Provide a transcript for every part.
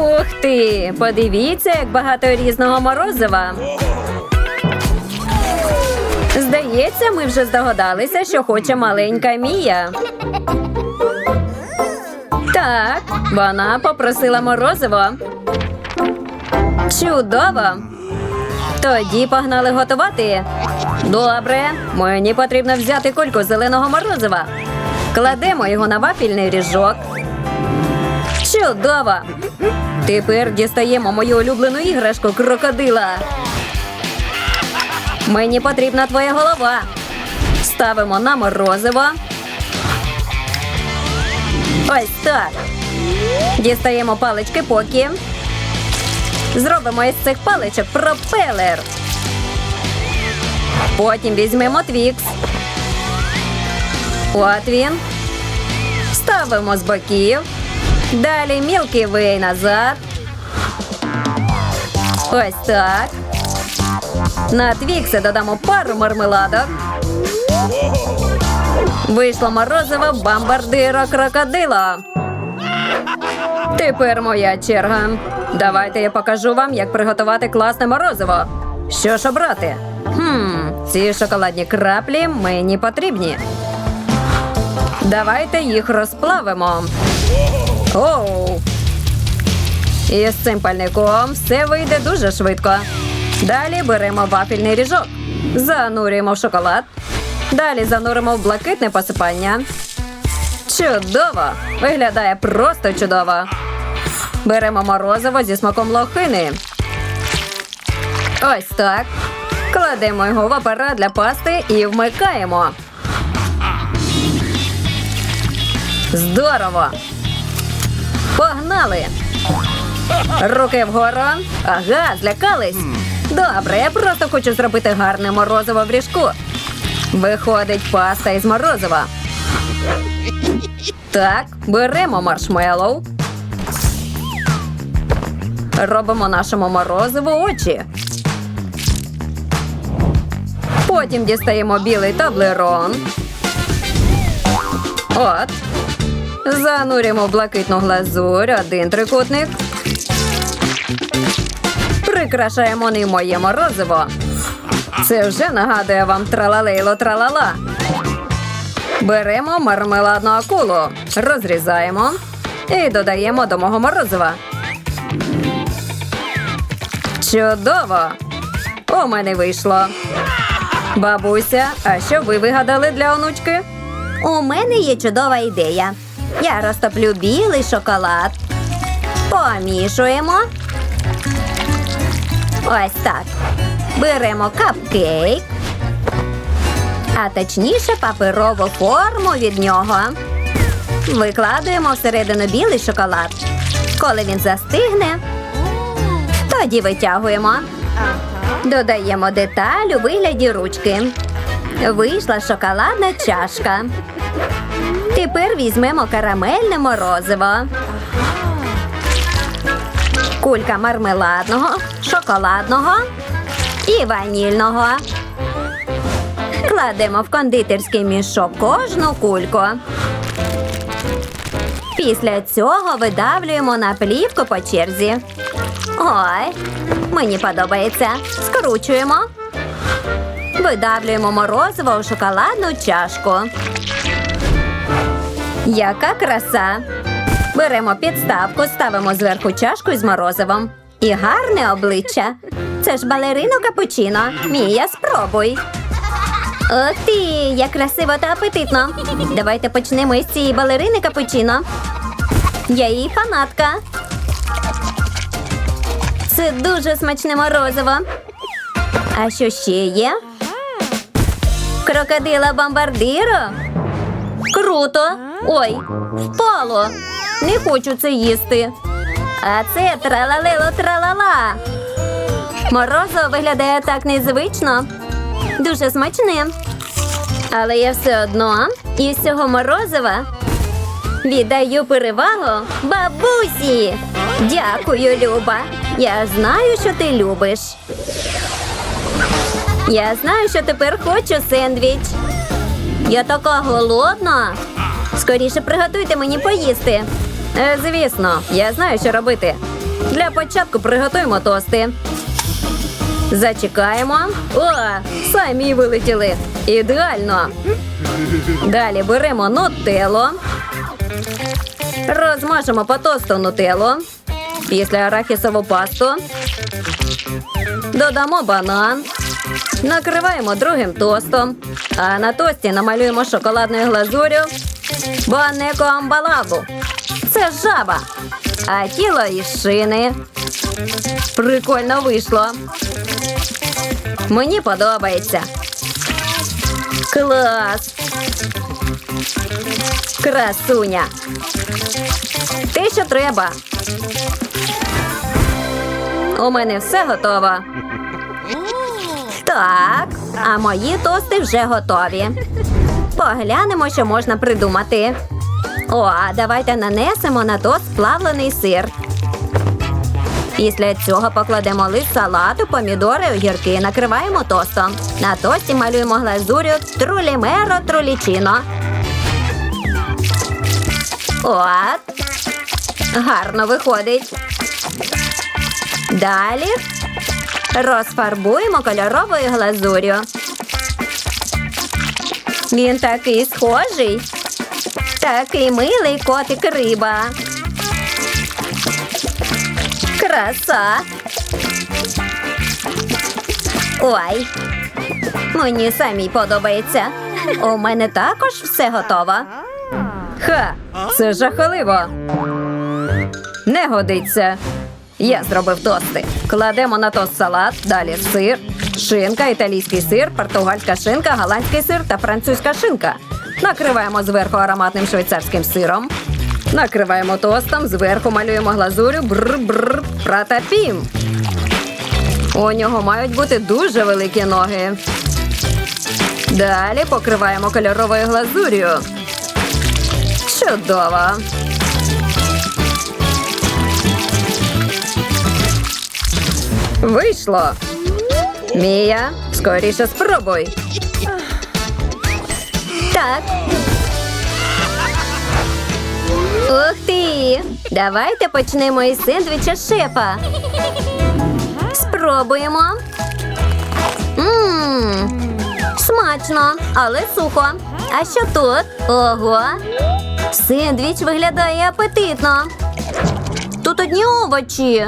Ух ти! Подивіться, як багато різного морозива. Здається, ми вже здогадалися, що хоче маленька Мія. Так, вона попросила морозиво. Чудово! Тоді погнали готувати. Добре, мені потрібно взяти кульку зеленого морозива. Кладемо його на вафільний ріжок. Чудово! Тепер дістаємо мою улюблену іграшку крокодила. Мені потрібна твоя голова. Ставимо на морозиво. Ось так. Дістаємо палички поки. Зробимо із цих паличок пропелер. Потім візьмемо твікс. От він. Ставимо з боків. Далі мілкий вей назад. Ось так. На твікси додамо пару мармеладок. Вийшло морозиво бомбардиро крокодило. Тепер моя черга. Давайте я покажу вам, як приготувати класне морозиво. Що ж обрати? Хм, ці шоколадні краплі мені потрібні. Давайте їх розплавимо. Оу! І з цим пальником все вийде дуже швидко. Далі беремо вафельний ріжок, занурюємо в шоколад. Далі зануримо в блакитне посипання. Чудово! Виглядає просто чудово. Беремо морозиво зі смаком лохини. Ось так. Кладемо його в апарат для пасти і вмикаємо. Здорово! Погнали! Руки вгору. Ага, злякались. Добре, я просто хочу зробити гарне морозиво в ріжку. Виходить паста із морозива. Так, беремо маршмеллоу. Робимо нашому морозиву очі. Потім дістаємо білий таблерон. От. Занурюємо блакитну глазурь один трикутник. Прикрашаємо ним моє морозиво. Це вже нагадує вам тралалейло тралала. Беремо мармеладну акулу, розрізаємо і додаємо до мого морозива. Чудово! У мене вийшло. Бабуся, а що ви вигадали для онучки? У мене є чудова ідея. Я розтоплю білий шоколад. Помішуємо. Ось так. Беремо капкейк, а точніше паперову форму від нього. Викладуємо всередину білий шоколад. Коли він застигне, тоді витягуємо. Додаємо деталь у вигляді ручки. Вийшла шоколадна чашка. Тепер візьмемо карамельне морозиво. Кулька мармеладного, шоколадного і ванільного. Кладемо в кондитерський мішок кожну кульку. Після цього видавлюємо на плівку по черзі. Ой, мені подобається. Скручуємо. Видавлюємо морозиво у шоколадну чашку. Яка краса! Беремо підставку, ставимо зверху чашку з морозивом. І гарне обличчя. Це ж балерино капучино. Мія, спробуй. Ох ти, як красиво та апетитно. Давайте почнемо із цієї балерини капучино. Я її фанатка. Це дуже смачне морозиво. А що ще є? Крокодила бомбардиро? Круто! Ой, впало! Не хочу це їсти. А це тралалело тралала. Морозиво виглядає так незвично. Дуже смачне. Але я все одно із цього морозива віддаю перевагу бабусі. Дякую, Люба. Я знаю, що ти любиш. Я знаю, що тепер хочу сендвіч. Я така голодна. Скоріше приготуйте мені поїсти. Е, звісно, я знаю, що робити. Для початку приготуємо тости. Зачекаємо. О, самі вилетіли. Ідеально. Далі беремо нутелло. Розмажемо по тосту нутелло. Після арахісову пасту. Додамо банан. Накриваємо другим тостом. А на тості намалюємо шоколадною глазурю. Банеко амбалабу. Це жаба. А тіло із шини. Прикольно вийшло. Мені подобається. Клас. Красуня. Те, що треба. У мене все готово. Так, а мої тости вже готові. Поглянемо, що можна придумати. О, а давайте нанесемо на тост плавлений сир. Після цього покладемо лист салату, помідори, огірки, накриваємо тостом. На тості малюємо глазурю трулімеро трулічино. От. Гарно виходить. Далі розфарбуємо кольоровою глазур'ю. Він такий схожий. Такий милий котик риба. Краса. Ой. Мені самій подобається. У мене також все готово. Ха, це жахливо. Не годиться. Я зробив тости. Кладемо на тост салат, далі сир, шинка, італійський сир, португальська шинка, голландський сир та французька шинка. Накриваємо зверху ароматним швейцарським сиром. Накриваємо тостом, зверху малюємо глазурю, бр-бр, пратапім. У нього мають бути дуже великі ноги. Далі покриваємо кольоровою глазур'ю. Чудово. Вийшло. Мія, скоріше спробуй. Так. Ух ти! Давайте почнемо із сендвіча шефа. Спробуємо. Мм, смачно, але сухо. А що тут? Ого. Сендвіч виглядає апетитно. Тут одні овочі.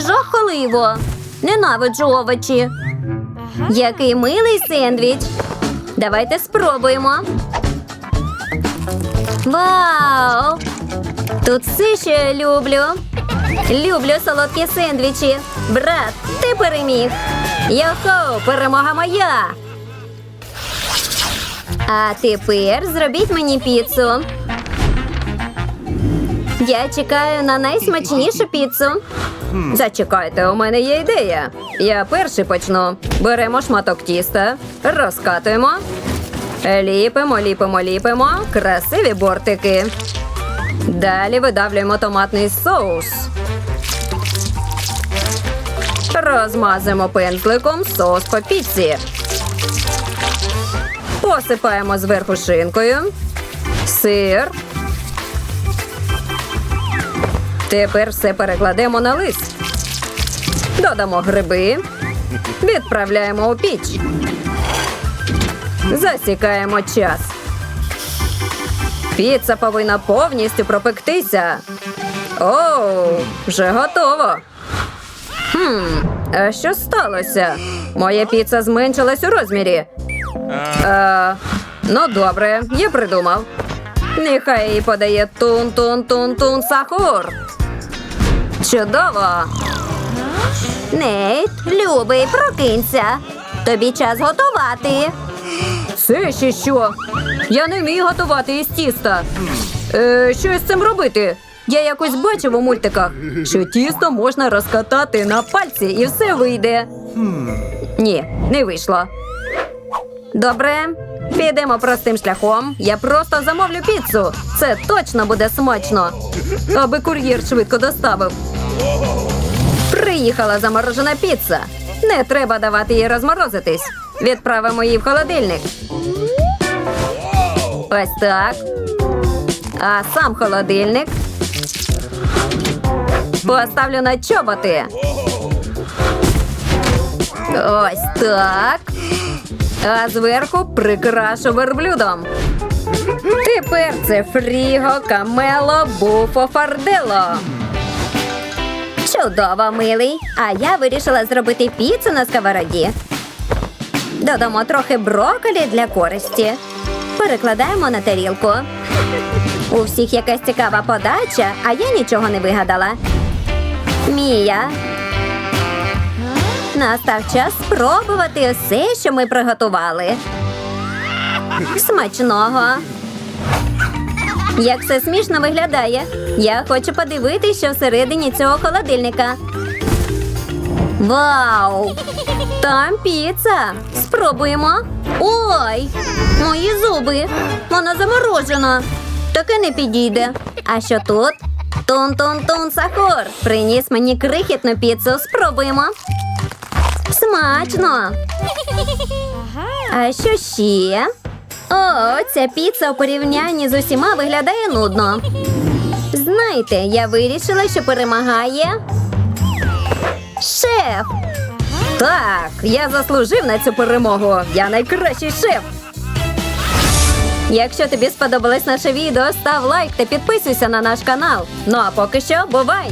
Жахливо. Ненавиджу овочі. Який милий сендвіч. Давайте спробуємо. Вау! Тут все, що я люблю. Люблю солодкі сендвічі. Брат, ти переміг. Йохо, перемога моя. А тепер зробіть мені піцу. Я чекаю на найсмачнішу піцу. Зачекайте, у мене є ідея. Я перший почну. Беремо шматок тіста, розкатуємо. Ліпимо, ліпимо, ліпимо. Красиві бортики. Далі видавлюємо томатний соус. Розмазуємо пензликом соус по піці. Посипаємо зверху шинкою. Сир. Тепер все перекладемо на лист. Додамо гриби. Відправляємо у піч. Засікаємо час. Піца повинна повністю пропектися. Оу, вже готово. Хм, а що сталося? Моя піца зменшилась у розмірі. Е, ну, добре, я придумав. Нехай їй подає тун-тун-тун-тун сахур. Чудово! Нейт, любий, прокинься. Тобі час готувати. Це ще що? Я не вмію готувати із тіста. Е, що з цим робити? Я якось бачив у мультиках, що тісто можна розкатати на пальці і все вийде. Ні, не вийшло. Добре, підемо простим шляхом. Я просто замовлю піцу. Це точно буде смачно. Аби кур'єр швидко доставив. Приїхала заморожена піца. Не треба давати їй розморозитись. Відправимо її в холодильник. Ось так. А сам холодильник. Поставлю на чоботи. Ось так. А зверху прикрашу верблюдом. Тепер це фріго, камело, буфо, фардело. Чудово, милий. А я вирішила зробити піцу на сковороді. Додамо трохи брокколі для користі. Перекладаємо на тарілку. У всіх якась цікава подача, а я нічого не вигадала. Мія. Настав час спробувати все, що ми приготували. Смачного. Як все смішно виглядає. Я хочу подивитися, що всередині цього холодильника. Вау! Там піца. Спробуємо. Ой! Мої зуби. Вона заморожена. Таке не підійде. А що тут? Тун-тун-тун сахур. Приніс мені крихітну піцу. Спробуємо. Смачно. А що ще? О, ця піца у порівнянні з усіма виглядає нудно. Знаєте, я вирішила, що перемагає шеф. Так, я заслужив на цю перемогу. Я найкращий шеф. Якщо тобі сподобалось наше відео, став лайк та підписуйся на наш канал. Ну а поки що, бувай!